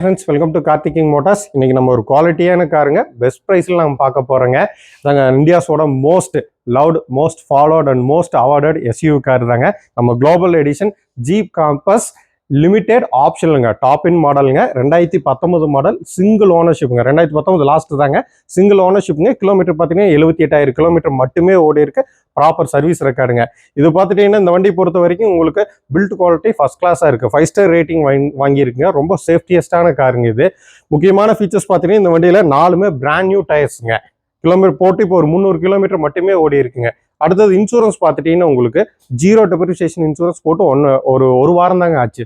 Friends welcome to Karthiking motors இன்னைக்கு நம்ம ஒரு குவாலிட்டியான காருங்க பெஸ்ட் ப்ரைஸில் நம்ம பார்க்க போகிறோங்க தாங்க இந்தியாஸோட most loved most followed and most awarded SUV car தாங்க. நம்ம global edition Jeep Compass limited ஆப்ஷனுங்க top end மாடலுங்க ரெண்டாயிரத்தி பத்தொன்பது மாடல் சிங்கிள் ஓனர்ஷிப்புங்க ரெண்டாயிரத்தி பத்தொன்பது லாஸ்ட் தாங்க. சிங்கிள் ஓனர்ஷிப்புங்க கிலோமீட்டர் பார்த்தீங்கன்னா எழுபத்தி எட்டாயிரம் கிலோமீட்டர் மட்டுமே ஓடி இருக்கு. ப்ராப்பர் சர்வீஸ் ரெக்கார்டுங்க இது பார்த்துட்டீங்கன்னா இந்த வண்டி பொறுத்த வரைக்கும் உங்களுக்கு பில்ட் குவாலிட்டி ஃபர்ஸ்ட் கிளாஸாக இருக்குது ஃபைவ் ஸ்டார் ரேட்டிங் வாங்கி வாங்கியிருக்குங்க. ரொம்ப சேஃப்டியஸ்டான காருங்க இது. முக்கியமான ஃபீச்சர்ஸ் பார்த்தீங்கன்னா இந்த வண்டியில் நாலுமே பிராண்ட் நியூ டயர்ஸுங்க கிலோமீட்டர் போட்டு இப்போ ஒரு முந்நூறு கிலோமீட்டர் மட்டுமே ஓடி இருக்குங்க. அடுத்தது இன்சூரன்ஸ் பார்த்துட்டீங்கன்னா உங்களுக்கு ஜீரோ டெப்ரிசியேஷன் இன்சூரன்ஸ் போட்டு ஒன்று ஒரு ஒரு வாரம் தாங்க ஆச்சு.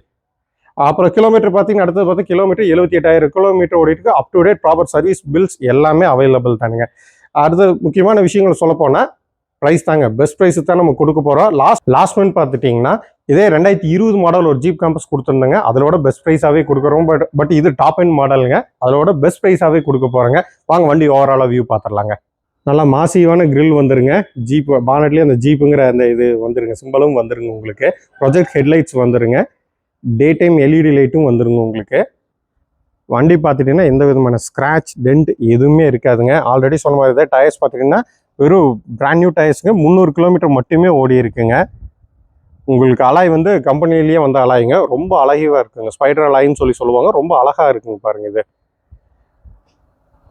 அப்புறம் கிலோமீட்டர் பார்த்தீங்கன்னா அடுத்தது பார்த்தா கிலோமீட்டர் எழுபத்தி எட்டாயிரம் கிலோமீட்டர் ஓடிட்டு up to date proper service bills எல்லாமே அவைலபிள் தானுங்க. அடுத்த முக்கியமான விஷயங்கள் சொல்ல போனால் ப்ரைஸ் தாங்க. பெஸ்ட் ப்ரைஸ் தான் நம்ம கொடுக்க போகிறோம் லாஸ்ட் லாஸ்ட் மந்த் பார்த்துட்டிங்கன்னா இதே ரெண்டாயிரத்தி இருபது மாடல் ஒரு ஜீப் கேம்பஸ் கொடுத்துருந்தாங்க. அதோட பெஸ்ட் ப்ரைஸாகவே கொடுக்குறோம் பட் பட் இது டாப் அண்ட் மாடலுங்க அதோட பெஸ்ட் ப்ரைஸாகவே கொடுக்க போகிறோங்க வாங்க வண்டி ஓவராலாக வியூ பார்த்துடலாங்க. நல்லா மாசிவான கிரில் வந்துருங்க. ஜீப் பானட்லேயே அந்த ஜீப்புங்கிற அந்த இது வந்துருங்க. சிம்பலும் வந்துருங்க உங்களுக்கு. ப்ரொஜெக்ட் ஹெட்லைட்ஸ் வந்துருங்க. டே டைம் எல்இடி லைட்டும் வந்துருங்க உங்களுக்கு. வண்டி பார்த்துட்டிங்கன்னா எந்த விதமான ஸ்க்ராட்ச் டென்ட் எதுவுமே இருக்காதுங்க. ஆல்ரெடி சொன்ன மாதிரி தான் டயர்ஸ் பார்த்துட்டிங்கன்னா வெறும் பிராண்ட் நியூ டயர்ஸுங்க முந்நூறு கிலோமீட்டர் மட்டுமே ஓடி இருக்குங்க. உங்களுக்கு அலாய் வந்து கம்பெனிலேயே வந்து அலாய்ங்க. ரொம்ப அழகிவாக இருக்குங்க. ஸ்பைடர் அலாயின்னு சொல்லி சொல்லுவாங்க. ரொம்ப அழகாக இருக்குங்க பாருங்கள் இது.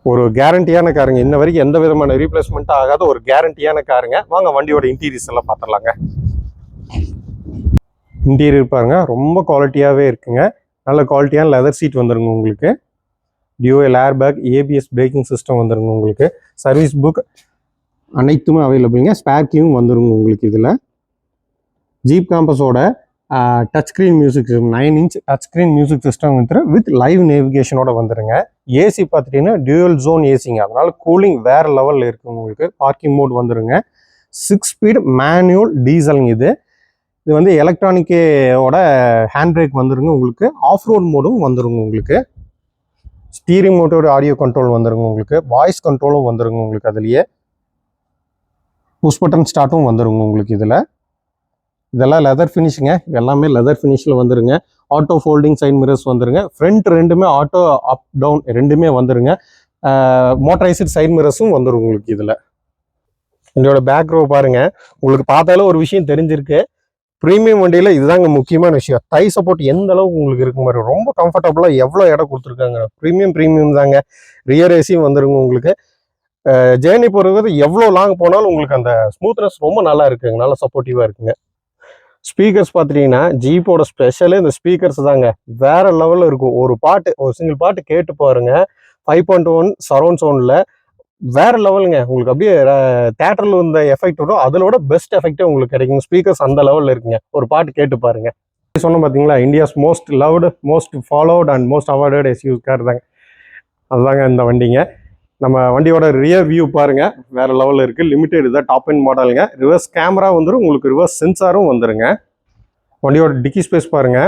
ஒரு கேரண்டியான காருங்க. இன்ன வரைக்கும் எந்த விதமான ரீப்ளேஸ்மெண்ட்டும் ஆகாத ஒரு கேரண்டியான காருங்க. வாங்க வண்டியோட இன்டீரியர்ஸ் எல்லாம் பார்த்துடலாங்க. இன்டீரியர் பாருங்க. ரொம்ப குவாலிட்டியாகவே இருக்குங்க. நல்ல குவாலிட்டியான லெதர் சீட் வந்துருங்க உங்களுக்கு. Dual air bag ABS braking system வந்துருங்க உங்களுக்கு. சர்வீஸ் புக் அனைத்துமே அவைலபிளுங்க ஸ்பேர் கீயும் வந்துருங்க உங்களுக்கு இதில். Jeep காம்பஸோட touch screen music nine inch touch screen music system வந்து வித் லைவ் நேவிகேஷனோட வந்துருங்க. ஏசி பார்த்துட்டீங்கன்னா டியூயல் ஜோன் ஏசிங்க அதனால கூலிங் வேறு லெவலில் இருக்குங்க உங்களுக்கு. பார்க்கிங் மோட் வந்துருங்க. சிக்ஸ் ஸ்பீட் மேனுவல் டீசலுங்க இது. இது வந்து எலக்ட்ரானிக்கோட ஹேண்ட் பிரேக் வந்துருங்க உங்களுக்கு. ஆஃப் ரோட் மோடும் வந்துருங்க உங்களுக்கு. ஸ்டீரிங் மோட்டோட ஆடியோ கண்ட்ரோல் வந்துருங்க உங்களுக்கு. வாய்ஸ் கண்ட்ரோலும் வந்துருங்க உங்களுக்கு அதுலேயே. புஷ் பட்டன் ஸ்டார்ட்டும் வந்துருங்க உங்களுக்கு இதில். இதெல்லாம் லெதர் ஃபினிஷுங்க எல்லாமே லெதர் ஃபினிஷில் வந்துருங்க. ஆட்டோ ஃபோல்டிங் சைட் மிரர்ஸ் வந்துருங்க. ஃப்ரண்ட் ரெண்டுமே ஆட்டோ அப் டவுன் ரெண்டுமே வந்துருங்க. மோட்டரைஸ்டு சைட் மிரர்ஸும் வந்துரும் உங்களுக்கு இதில். இதோட பேக் ரோ பாருங்கள் உங்களுக்கு பார்த்தாலும் ஒரு விஷயம் தெரிஞ்சிருக்கு. ப்ரீமியம் வண்டியில் இதுதாங்க முக்கியமான விஷயம். தை சப்போர்ட் எந்த அளவுக்கு உங்களுக்கு இருக்கு மாதிரி ரொம்ப கம்ஃபர்டபுளாக எவ்வளோ இடம் கொடுத்துருக்காங்க. ப்ரீமியம் ப்ரீமியம் தாங்க. ரியர் ஏசியும் வந்துருங்க உங்களுக்கு. ஜேர்னி போகிறது எவ்வளோ லாங் போனாலும் உங்களுக்கு அந்த ஸ்மூத்னஸ் ரொம்ப நல்லா இருக்குங்க. நல்லா சப்போர்ட்டிவாக இருக்குங்க. ஸ்பீக்கர்ஸ் பார்த்துட்டிங்கன்னா ஜீப்போட ஸ்பெஷலே இந்த ஸ்பீக்கர்ஸ் தாங்க. வேற லெவலில் இருக்கும். ஒரு பாட்டு ஒரு சிங்கிள் பாட்டு கேட்டு பாருங்க. ஃபைவ் பாயிண்ட் ஒன் சரௌண்ட் சவுண்டில் வேற லெவலுங்க. உங்களுக்கு அப்படியே தேட்டரில் வந்த எஃபெக்ட் வரும். அதோட பெஸ்ட் எஃபெக்டே உங்களுக்கு கிடைக்கும். ஸ்பீக்கர்ஸ் அந்த லெவலில் இருக்குங்க. ஒரு பாட்டு கேட்டு பாருங்க. சொன்ன பார்த்தீங்களா India's most loved most followed and most awarded SUV car தாங்க. அதுதாங்க இந்த வண்டிங்க. நம்ம வண்டியோட ரியர் வியூ பாருங்க. வேற லெவலில் இருக்கு. லிமிடெட் தான் டாப் அண்ட் மாடலுங்க ரிவர்ஸ் கேமரா வந்துடும் உங்களுக்கு ரிவர்ஸ் சென்சாரும் வந்துருங்க. வண்டியோட டிக்கி ஸ்பேஸ் பாருங்க.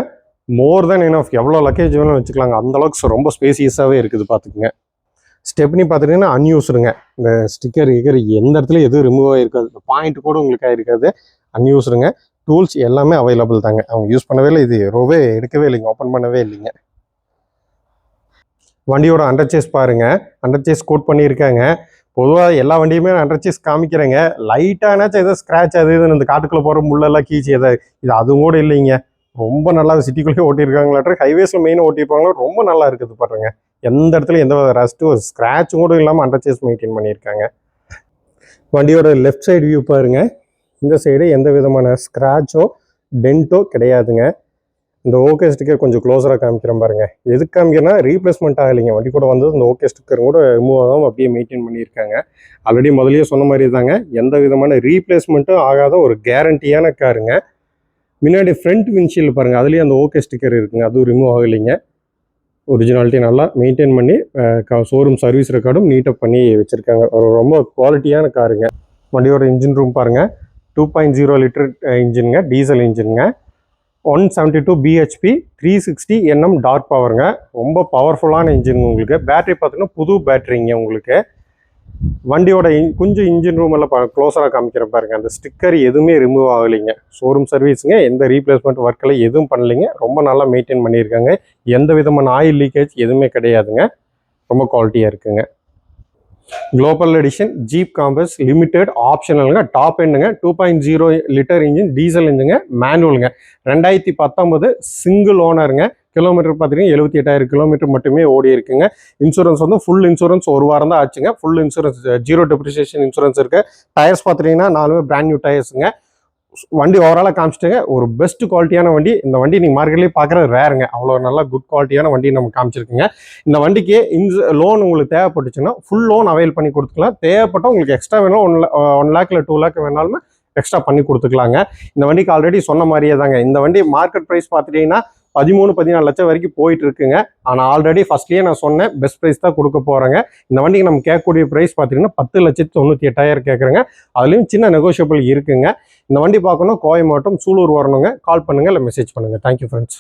மோர் தென் இனஃப் எவ்வளோ லக்கேஜ் வேணும் வச்சுக்கலாங்க. அந்த அளவுக்கு ரொம்ப ஸ்பேசியஸாகவே இருக்குது பார்த்துக்குங்க ஸ்டெப்னி பார்த்துட்டீங்கன்னா அன்யூஸ்டுங்க இந்த ஸ்டிக்கர் கிக்கர் எந்த இடத்துல எதுவும் ரிமூவ் ஆகிருக்காது பாயிண்ட் கூட உங்களுக்கு ஆகிருக்காது அன்யூஸ்டுங்க டூல்ஸ் எல்லாமே அவைலபிள் தாங்க. அவங்க யூஸ் பண்ணவே இல்லை இது ரொவே எடுக்கவே இல்லைங்க ஓப்பன் பண்ணவே இல்லைங்க. வண்டியோட அண்டர் சேஸ் பாருங்க. அண்டர் சேஸ் கோட் பண்ணியிருக்காங்க. பொதுவாக எல்லா வண்டியுமே அண்டர் சேஸ் காமிக்கிறேங்க. லைட்டானாச்சும் ஏதோ ஸ்க்ராட்ச் அது இதுன்னு இந்த காட்டுக்குள்ளே போகிற முள்ளெல்லாம் கீச்சு ஏதாவது இது அதுவும் கூட இல்லைங்க. ரொம்ப நல்லா சிட்டிக்குள்ளேயே ஓட்டியிருக்காங்களாட்டு ஹைவேஸில் மெயினாக ஓட்டியிருப்பாங்களோ ரொம்ப நல்லா இருக்குது பாருங்க. எந்த இடத்துல எந்த ரஸ்ட்டு ஒரு ஸ்க்ராட்ச் கூட இல்லாமல் அண்டர் சேஸ் மெயின்டைன் பண்ணியிருக்காங்க. வண்டியோட லெஃப்ட் சைடு வியூ பாருங்க. இந்த சைடு எந்த விதமான ஸ்க்ராட்சோ டென்ட்டோ கிடையாதுங்க. இந்த ஓகே ஸ்டிக்கர் கொஞ்சம் க்ளோஸராக காமிக்கிறேன் பாருங்க. எதுக்கு காமிக்கிறேன்னா ரீப்ளேஸ்மெண்ட் ஆகலைங்க. வண்டி கூட வந்தது இந்த ஓகே ஸ்டிக்கர் கூட ரிமூவ் ஆகாமல் அப்படியே மெயின்டைன் பண்ணியிருக்காங்க. ஆல்ரெடி முதலியே சொன்ன மாதிரி தாங்க. எந்த விதமான ரீப்ளேஸ்மெண்ட்டும் ஆகாத ஒரு கேரண்டியான காருங்க முன்னாடி ஃப்ரண்ட் விண்ட்ஷீல்டு பாருங்கள் அதுலேயும் அந்த ஓகே ஸ்டிக்கர் இருக்குங்க. அதுவும் ரிமூவ் ஆகலைங்க. ஒரிஜினாலிட்டி நல்லா மெயின்டைன் பண்ணி ஷோரூம் சர்வீஸ் ரெக்கார்டும் நீட்டப் பண்ணி வச்சுருக்காங்க. ஒரு ரொம்ப குவாலிட்டியான காருங்க வண்டியோட இன்ஜின் ரூம் பாருங்கள் டூ பாயிண்ட் ஜீரோ லிட்டர் இன்ஜினுங்க diesel இன்ஜினுங்க one seventy two BHP three sixty NM torque பவருங்க ரொம்ப பவர்ஃபுல்லான இன்ஜின் உங்களுக்கு. பேட்டரி பார்த்தீங்கன்னா புது பேட்டரிங்க உங்களுக்கு. வண்டியோட இன் கொஞ்சம் இன்ஜின் ரூம் எல்லாம் க்ளோஸராக காமிக்கிற பாருங்க. அந்த ஸ்டிக்கர் எதுவுமே ரிமூவ் ஆகலைங்க. ஷோரூம் சர்வீஸுங்க எந்த ரீப்ளேஸ்மெண்ட் ஒர்க்கெல்லாம் எதுவும் பண்ணலைங்க. ரொம்ப நல்லா மெயின்டைன் பண்ணியிருக்காங்க. எந்த விதமான ஆயில் லீக்கேஜ் எதுவுமே கிடையாதுங்க. ரொம்ப குவாலிட்டியாக இருக்குங்க. Global edition Jeep Compass limited ஆப்ஷனலுங்க top எண்டுங்க two point zero litre engine diesel இன்ஜினுங்க மேனுவலுங்க ரெண்டாயிரத்தி பத்தொம்போது சிங்கிள் ஓனருங்க கிலோமீட்டர் பார்த்தீங்கன்னா எழுபத்தி எட்டாயிரம் கிலோமீட்டர் மட்டுமே ஓடி இருக்குங்க. இன்சூரன்ஸ் வந்து ஃபுல் இன்சூரன்ஸ் ஒரு வாரம் தான் ஆச்சுங்க. Full insurance zero depreciation insurance இருக்கு. டயர்ஸ் பார்த்தீங்கன்னா நாலுமே பிராண்ட் நியூ டயர்ஸுங்க வண்டி ஓவராலாக காமிச்சிட்டுங்க. ஒரு பெஸ்ட் குவாலிட்டியான வண்டி. இந்த வண்டி நீங்கள் மார்க்கெட்லேயே பார்க்குறது ரேருங்க அவ்வளோ நல்லா குட் குவாலிட்டியான வண்டி நம்ம காமிச்சிருக்குங்க. இந்த வண்டிக்கு இன்ஸ் லோன் உங்களுக்கு தேவைப்பட்டுச்சுன்னா ஃபுல் லோன் அவைல் பண்ணி கொடுத்துக்கலாம். தேவைப்பட்டால் உங்களுக்கு எக்ஸ்ட்ரா வேணும் ஒன் ஒன் லேக் இல்லை டூ லேக் வேணாலுமே எக்ஸ்ட்ரா பண்ணி கொடுத்துக்கலாங்க. இந்த வண்டிக்கு ஆல்ரெடி சொன்ன மாதிரியே தாங்க. இந்த வண்டி மார்க்கெட் ப்ரைஸ் பார்த்துட்டீங்கன்னா பதிமூணு பதினாலு லட்சம் வரைக்கும் போயிட்டு இருக்குங்க ஆனால் ஆல்ரெடி ஃபர்ஸ்ட்லேயே நான் சொன்னேன் பெஸ்ட் ப்ரைஸ் தான் கொடுக்க போகிறேங்க இந்த வண்டிக்கு நம்ம கேட்கக்கூடிய ப்ரைஸ் பார்த்தீங்கன்னா பத்து லட்சத்து தொண்ணூற்றி எட்டாயிரம் கேட்குறேங்க அதுலேயும் சின்ன நெகோஷியபிள் இருக்குங்க. இந்த வண்டி பார்க்கணும் கோயம்பேட்டம் சூலூர் வரணுங்க. கால் பண்ணுங்கள் இல்லை மெசேஜ் பண்ணுங்கள் தேங்க்யூ ஃப்ரெண்ட்ஸ்